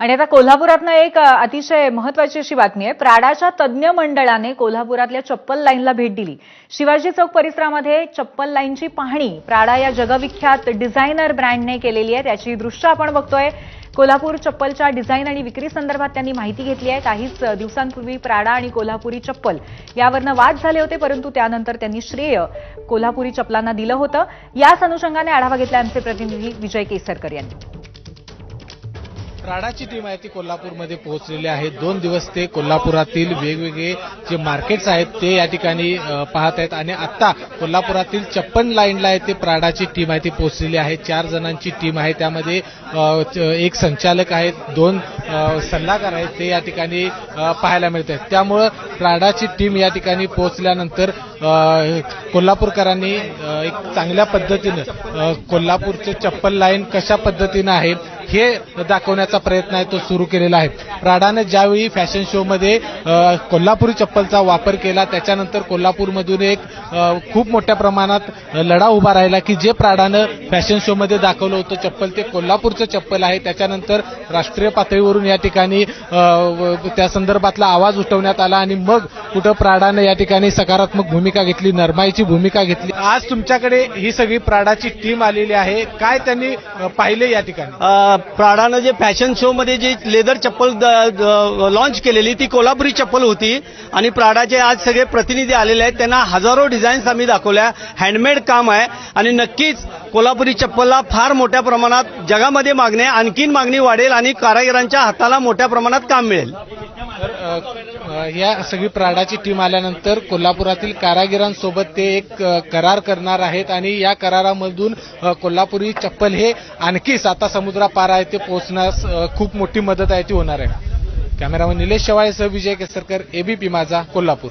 आणि आता कोल्हापुरातनं एक अतिशय महत्वाची अशी बातमी आहे. प्राडाच्या तज्ज्ञ मंडळाने कोल्हापुरातल्या चप्पल लाईनला भेट दिली. शिवाजी चौक परिसरामध्ये चप्पल लाईनची पाहणी प्राडा या जगविख्यात डिझायनर ब्रँडने केलेली आहे. त्याची दृश्य आपण बघतोय. कोल्हापूर चप्पलच्या डिझाईन आणि विक्री संदर्भात त्यांनी माहिती घेतली आहे. काहीच दिवसांपूर्वी प्राडा आणि कोल्हापुरी चप्पल यावरनं वाद झाले होते परंतु त्यानंतर त्यांनी श्रेय कोल्हापुरी चप्पलांना दिलं होतं. याच अनुषंगाने आढावा घेतला आमचे प्रतिनिधी विजय केसरकर यांनी. प्राडाची टीम आहे ती कोल्हापूरमध्ये पोहोचलेली आहे. दोन दिवस ते कोल्हापुरातील वेगवेगळे जे मार्केट्स आहेत ते या ठिकाणी पाहत आहेत. आणि आत्ता कोल्हापुरातील चप्पन लाईनला आहे ते प्राडाची टीम आहे ती पोहोचलेली आहे. चार जणांची टीम आहे. त्यामध्ये च- एक संचालक आहेत दोन सल्लागार आहेत. ते या ठिकाणी पाहायला मिळत आहेत. त्यामुळं प्राडाची टीम या ठिकाणी पोहोचल्यानंतर कोल्हापूरकरांनी एक चांगल्या पद्धतीनं कोल्हापूरचं चप्पल लाईन कशा पद्धतीनं आहे हे दाखवण्याचा प्रयत्न आहे तो सुरू केलेला आहे. प्राडानं ज्यावेळी फॅशन शोमध्ये कोल्हापुरी चप्पलचा वापर केला त्याच्यानंतर कोल्हापूरमधून एक खूप मोठ्या प्रमाणात लढा उभा राहिला की जे प्राडानं फॅशन शोमध्ये दाखवलं होतं चप्पल ते कोल्हापूरचं चप्पल आहे. त्याच्यानंतर राष्ट्रीय पातळीवरून या ठिकाणी त्या संदर्भातला आवाज उठवण्यात आला आणि मग कुठं प्राडानं या ठिकाणी सकारात्मक भूमिका घेतली नरमाईची भूमिका घेतली. आज तुमच्याकडे ही सगळी प्राडाची टीम आलेली आहे. काय त्यांनी पाहिले या ठिकाणी? प्राडानं जे फॅशन शोमध्ये जी लेदर चप्पल लॉन्च केलेली ती कोल्हापुरी चप्पल होती. आणि प्राडाचे आज सगळे प्रतिनिधी आलेले आहेत. त्यांना हजारो डिझाईन्स आम्ही दाखवल्या. हँडमेड काम आहे. आणि नक्कीच कोल्हापुरी चप्पलला फार मोठ्या प्रमाणात जगामध्ये मागणी आहे आणखीन मागणी वाढेल आणि कारागिरांच्या हाताला मोठ्या प्रमाणात काम मिळेल. या सगळी प्राडाची टीम आल्यानंतर कोल्हापुरातील कारागिरांसोबत ते एक करार करणार आहेत आणि या करारामधून कोल्हापुरी चप्पल हे आणखीच आता समुद्रापार आहे ते पोहोचण्यास खूप मोठी मदत आहे ती होणार आहे. कॅमेरामन निलेश शेवाळेसह विजय केसरकर एबीपी माझा कोल्हापूर.